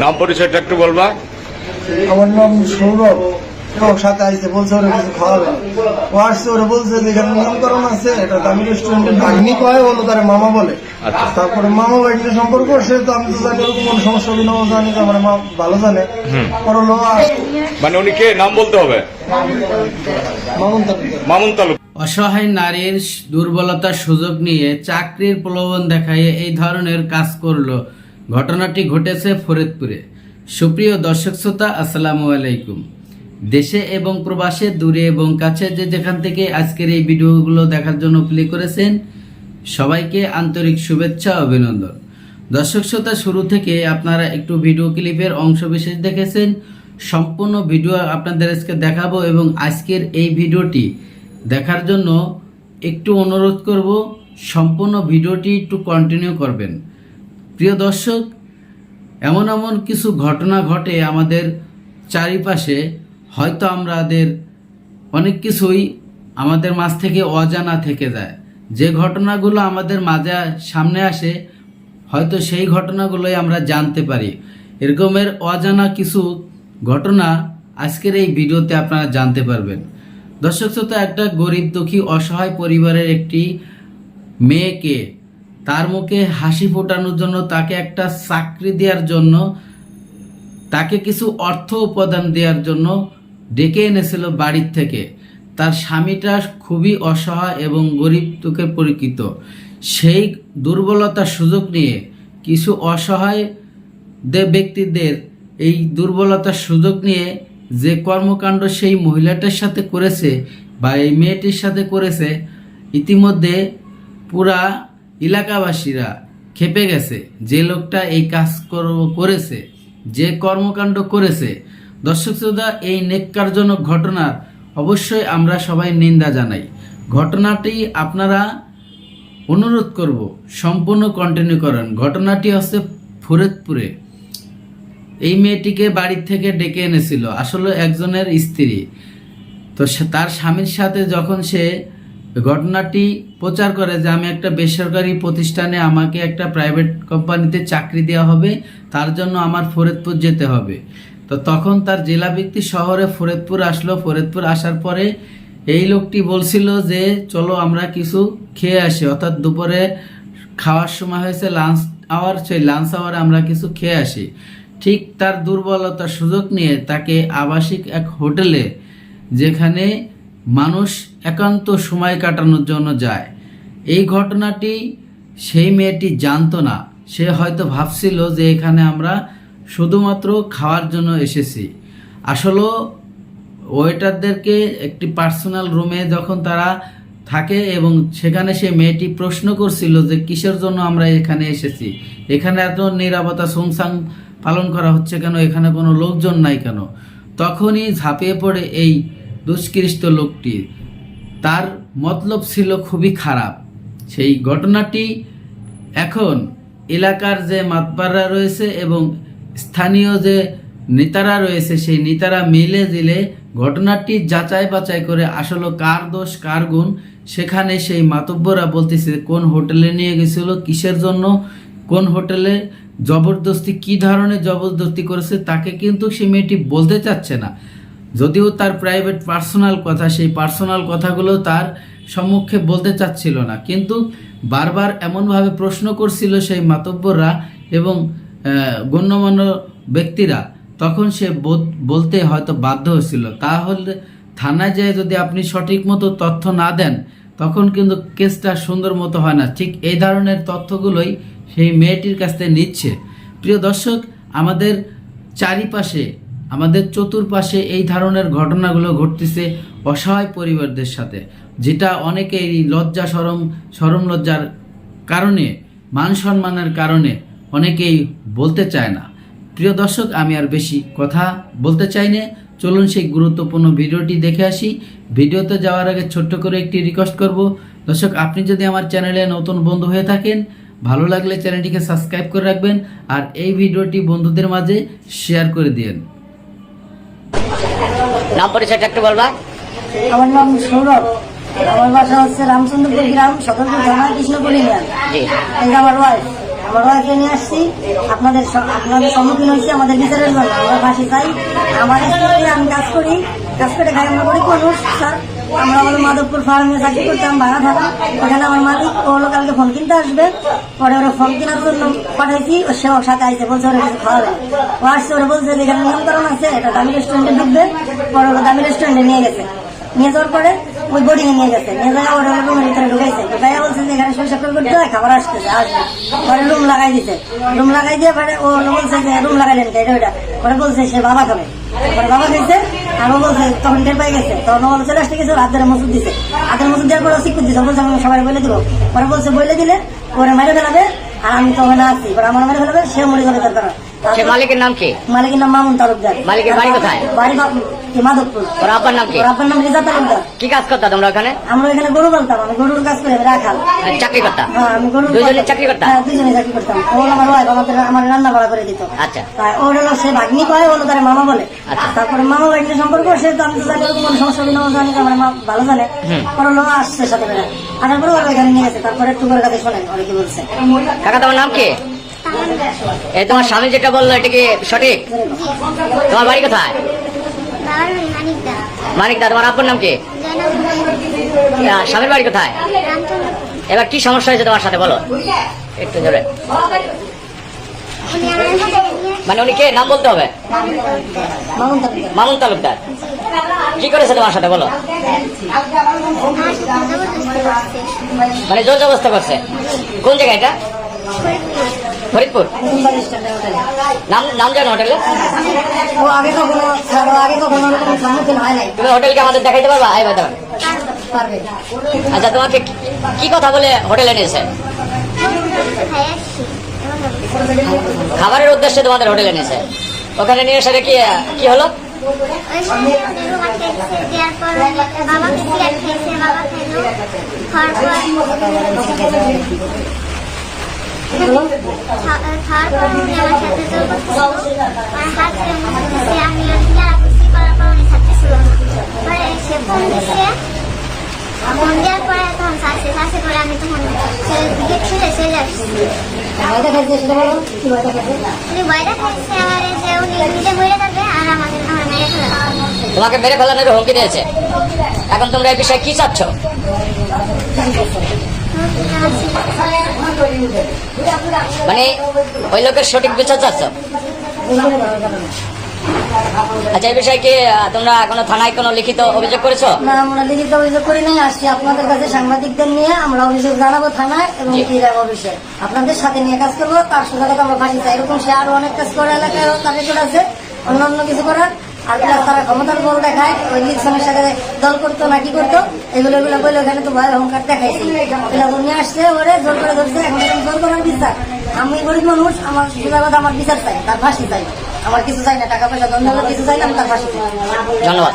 নাম পরিচয়টা একটু বলবা। আমার নাম সৌরভ। কেউ সাথে আইসে বলছে ওরা কিছু খাওয়াবে। ও আসছে ওরা বলছে যে এখানে নামকরণ আছে এটা দামি রেস্টুরেন্টের ভাগ্নি কয় বলো তারা মামা বলে। আচ্ছা। তারপরে মামা ভাগ্নি সম্পর্ক সে তো আমি তো জানি ওরকম কোনো সমস্যা হবে না ও জানি তো আমার মা ভালো জানে। মানে উনি কে? নাম বলতে হবে? মামুন তালুকদার। মামুন তালুক অসহায় নারীর দুর্বলতার সুযোগ নিয়ে চাকরির প্রলোভন দেখাইয়ে এই ধরনের কাজ করল। ঘটনাটি ঘটেছে ফরিদপুরে। সুপ্রিয় দর্শক শ্রোতা, আসসালামু আলাইকুম। দেশে এবং প্রবাসে, দূরে এবং কাছে যে যেখান থেকে আজকের এই ভিডিওগুলো দেখার জন্য প্লে করেছেন, সবাইকে আন্তরিক শুভেচ্ছা, অভিনন্দন। দর্শক শ্রোতা, শুরু থেকে আপনারা একটু ভিডিও ক্লিপের অংশ বিশেষ দেখেছেন, সম্পূর্ণ ভিডিও আপনাদের আজকে দেখাবো এবং আজকের এই ভিডিওটি দেখার জন্য একটু অনুরোধ করব, সম্পূর্ণ ভিডিওটি একটু কন্টিনিউ করবেন। প্রিয় দর্শক, এমন এমন কিছু ঘটনা ঘটে আমাদের চারিপাশে, হয়তো আমাদের অনেক কিছুই আমাদের মাঝ থেকে অজানা থেকে যায়। যে ঘটনাগুলো আমাদের মাঝে সামনে আসে, হয়তো সেই ঘটনাগুলোই আমরা জানতে পারি। এরকমের অজানা কিছু ঘটনা আজকের এই ভিডিওতে আপনারা জানতে পারবেন। দর্শক শ্রোতা, একটা গরিব দুঃখী, অসহায় পরিবারের একটি মেয়েকে তার মুখে হাসি ফোটানোর জন্য তাকে একটা চাকরি দেওয়ার জন্য, তাকে কিছু অর্থ উপাদান দেওয়ার জন্য ডেকে এনেছিল বাড়ির থেকে। তার স্বামীটা খুবই অসহায় এবং গরিব দুঃখে পরিচিত। সেই দুর্বলতার সুযোগ নিয়ে কিছু অসহায় ব্যক্তিদের এই দুর্বলতার সুযোগ নিয়ে যে কর্মকাণ্ড সেই মহিলাটার সাথে করেছে বা এই মেয়েটির সাথে করেছে, ইতিমধ্যে পুরা এলাকাবাসীরা খেপে গেছে। যে লোকটা এই কাজ কর- করেছে, যে কর্মকাণ্ড করেছে, দর্শক শ্রোতা, এই নেককারজনক ঘটনার অবশ্যই আমরা সবাই নিন্দা জানাই। ঘটনাটি আপনারা অনুরোধ করব, সম্পূর্ণ কন্টিনিউ করেন। ঘটনাটি হচ্ছে ফরিদপুরে। এই মেয়েটিকে বাড়ির থেকে ডেকে এনেছিল। আসলে একজনের স্ত্রী। তো তার স্বামীর সাথে যখন সে ঘটনাটি প্রচার করে যে আমি একটা বেসরকারি প্রতিষ্ঠানে আমাকে একটা প্রাইভেট কোম্পানিতে চাকরি দেওয়া হবে, তার জন্য আমার ফরিদপুর যেতে হবে। তো তখন তার জেলাভিত্তি শহরে ফরিদপুর আসলো। ফরিদপুর আসার পরে এই লোকটি বলছিল যে, চলো আমরা কিছু খেয়ে আসি। অর্থাৎ দুপুরে খাওয়ার সময় হয়েছে লাঞ্চ আওয়ার সেই লাঞ্চ আওয়ারে আমরা কিছু খেয়ে আসি। ঠিক তার দুর্বলতার সুযোগ নিয়ে তাকে আবাসিক এক হোটেলে, যেখানে মানুষ একান্ত সময় কাটানোর জন্য যায়। এই ঘটনাটি সেই মেয়েটি জানতো না। সে হয়তো ভাবছিল যে এখানে আমরা শুধুমাত্র খাওয়ার জন্য এসেছি। আসলে ওয়েটারদেরকে একটি পার্সোনাল রুমে যখন তারা থাকে এবং সেখানে সে মেয়েটি প্রশ্ন করছিল যে কিসের জন্য আমরা এখানে এসেছি? এখানে এত নিরাপত্তা সুমসাং পালন করা হচ্ছে কেন? এখানে কোনো লোকজন নাই কেন? তখনই ঝাঁপিয়ে পড়ে এই দুষ্কৃষ্ট লোকটি। তার মতলব ছিল খুবই খারাপ। সেই ঘটনাটি এখন এলাকার যে মাতবাররা রয়েছে এবং স্থানীয় যে নেতারা রয়েছে, সেই নেতারা মিলে দিলে ঘটনাটি যাচাই বাছাই করে আসলে কার দোষ, কার গুণ। সেখানে সেই মাতব্বরা বলতেছে, কোন হোটেলে নিয়ে গেছিল, কিসের জন্য, কোন হোটেলে, জবরদস্তি, কি ধরনের জবরদস্তি করেছে, তাকে কিন্তু সে মেয়েটি বলতে চাচ্ছে না। যদিও তার প্রাইভেট পার্সোনাল কথা, সেই পার্সোনাল কথাগুলো তার সম্মুখে বলতে চাচ্ছিল না। কিন্তু বারবার এমনভাবে প্রশ্ন করছিল সেই মাতব্বররা এবং গণ্যমান্য ব্যক্তিরা। তখন সে বলতে হয়তো বাধ্য হয়েছিল। তাহলে থানায় যেয়ে যদি আপনি সঠিক মতো তথ্য না দেন, তখন কিন্তু কেসটা সুন্দর মতো হয় না। ঠিক এই ধরনের তথ্যগুলোই সেই মেয়েটির কাছ থেকে নিচ্ছে। প্রিয় দর্শক, আমাদের চারিপাশে আমাদের চতুর্পাশে এই ধরনের ঘটনাগুলো ঘটতেছে অসহায় পরিবারদের সাথে, যেটা অনেকেই লজ্জা সরম সরম লজ্জার কারণে, মান সম্মানের কারণে অনেকেই বলতে চায় না। প্রিয় দর্শক, আমি আর বেশি কথা বলতে চাই না। চলুন সেই গুরুত্বপূর্ণ ভিডিওটি দেখে আসি। ভিডিওতে যাওয়ার আগে ছোট্ট করে একটি রিকোয়েস্ট করব। দর্শক, আপনি যদি আমার চ্যানেলে নতুন বন্ধু হয়ে থাকেন, ভালো লাগলে চ্যানেলটিকে সাবস্ক্রাইব করে রাখবেন আর এই ভিডিওটি বন্ধুদের মাঝে শেয়ার করে দিন নাম পরিচয়টা একটু বলবা। আমার নাম সৌরভ। আমার বাসা হচ্ছে রামচন্দ্রপুর গ্রাম সদরপুর থানা কৃষ্ণপুর ইউনিয়ন। জি। আমার ওয়াইফ আমার ওয়াইফকে নিয়ে আসছি। আপনাদের আপনাদের সম্মুখীন হয়েছি আমাদের বিচারের জন্য। আমরা ফাঁসি চাই আমার আমি কাজ করি। কাজ করে আমরা গরিব মানুষ স্যার? আমরা হলো মাধবপুর ফার্মে চাকরি করতাম, ভাড়া থাকা ওখানে আমার মালিক, ও হলো কালকে ফোন কিনতে আসবে। পরে ওরা ফোন কেনার জন্য পাঠাইছি, ও সে ওর সাথে আইসে বলছে ওরা খাওয়াবে। ও আসছে, ওরা বলছে যে এখানে নিয়মকরণ আছে, এটা দামি রেস্টুরেন্টে ঢুকবে। পরে ওরা দামি রেস্টুরেন্টে নিয়ে গেছে। নিয়ে যাওয়ার পরে ওই বোর্ডিং নিয়ে গেছে। নিয়ে যাওয়া ওরা রুমের ভিতরে ঢুকাইছে। ঢুকাইয়া বলছে যে, এখানে সরিষা ফুল করতে হয়, খাবার আসতেছে আসবে। পরে রুম লাগাই দিছে। রুম লাগাই দিয়ে পরে ও বলছে যে রুম লাগাইলেন এটা ওইটা পরে বলছে, সে বাবা খাবে। পরে বাবা খাইছে। তখন টের পাই গেছে। তখন চলে আসতে গেছে হাতের মসুদ দিছে। হাতের দেওয়ার পরে শিক্ষক দিছে। বলছে আমি সবাই বলে দিব পরে বলছে বলে দিলে? ওরা মেরে ফেলাবে আর আমি তখন ওখানে আছি আমার মেরে ফেলাবে সেও মরে যাবে তার সে মালিকের নাম কি? মালিকের নাম মামুন তালুকদার। মালিকের বাড়ি কোথায়? বাড়ি মাধবপুর ওর আব্বার নাম কি? ওর আব্বার নাম রিজা তালুকদার কি কাজ করতা তোমরা ওখানে? আমরা এখানে গরু বলতাম আমি গরুর কাজ করে রাখাল। চাকরি করতা? হ্যাঁ আমি গরুর দুজনে চাকরি করতা? হ্যাঁ দুজনে চাকরি করতাম। ও আমার ওয়াইফ আমাদের আমার রান্না বাড়া করে দিত। আচ্ছা। তাই ওর হলো সে ভাগ্নি কয় ওর তার মামা বলে। আচ্ছা। তারপরে মামা ভাগ্নি সম্পর্ক সে তো আমি তো জানি কোনো সমস্যা জানি আমার মা ভালো জানে। হলো আসছে সাথে আসার পরে ওরা এখানে নিয়ে গেছে তারপরে একটু করে কাছে শোনেন ওরা কি বলছে। কাকা তোমার নাম কি? এই তোমার স্বামী যেটা বলল এটা কি সঠিক? তোমার বাড়ি কোথায়? মানিক দা তোমার আব্বুর নাম কি? স্বামীর বাড়ি কোথায়? এবার কি সমস্যা হয়েছে তোমার সাথে বলো। একটু জোরে নিয়ে মানে উনি কে? নাম বলতে হবে? মামুন তালুকদার। কি করেছে তোমার সাথে বলো। মানে জোর জবস্তা করছে। কোন জায়গা এটা? ফরিদপুর। নাম নাম জানো হোটেলে? ও আগে কখনো ও আগে কখনো ওরকম সম্মুখীন হয় নাই। তুমি হোটেলকে আমাদের দেখাইতে পারবা? আই বাদ। পারবে। আচ্ছা তোমাকে কি- কি কথা বলে হোটেলে নিয়েছে? খাবারের উদ্দেশ্যে তোমাদের হোটেলে নিয়েছে। ওখানে নিয়ে এসে কি কি হলো? ওই তোমাকে মেরে ফেলানোর হুমকি দিয়েছে। এখন তোমরা এই বিষয়ে কি চাচ্ছ? মানে ওই লোকের সঠিক বিচার চাচ্ছ? আচ্ছা এই বিষয়ে কি তোমরা কোনো থানায় কোনো লিখিত অভিযোগ করেছ? না আমরা লিখিত অভিযোগ করি নাই আসছি আপনাদের কাছে সাংবাদিকদের নিয়ে আমরা অভিযোগ জানাব থানায় এবং। কি অফিসে আপনাদের সাথে নিয়ে কাজ করব তার সাথে সাথে আমরা ফাঁসি চাই। এরকম সে আরও অনেক কাজ করে এলাকায় তার রেকর্ড আছে অন্যান্য কিছু করার। আর তারা ক্ষমতার বল দেখায়, ওই ইলেকশনের সাথে দল করতো না করতো? এগুলো এগুলো বলে এখানে তো ভয়, অহংকার দেখাইছে। আসছে, ওরে জোর করে ধরছে, এখন জোর করার আমি গরিব মানুষ, আমার সোজা আমার বিচার চাই, তার ফাঁসি চাই। আমার কিছু চাই না, টাকা পয়সা ধন্যবাদ কিছু চাই না তার ফাঁসি ধন্যবাদ।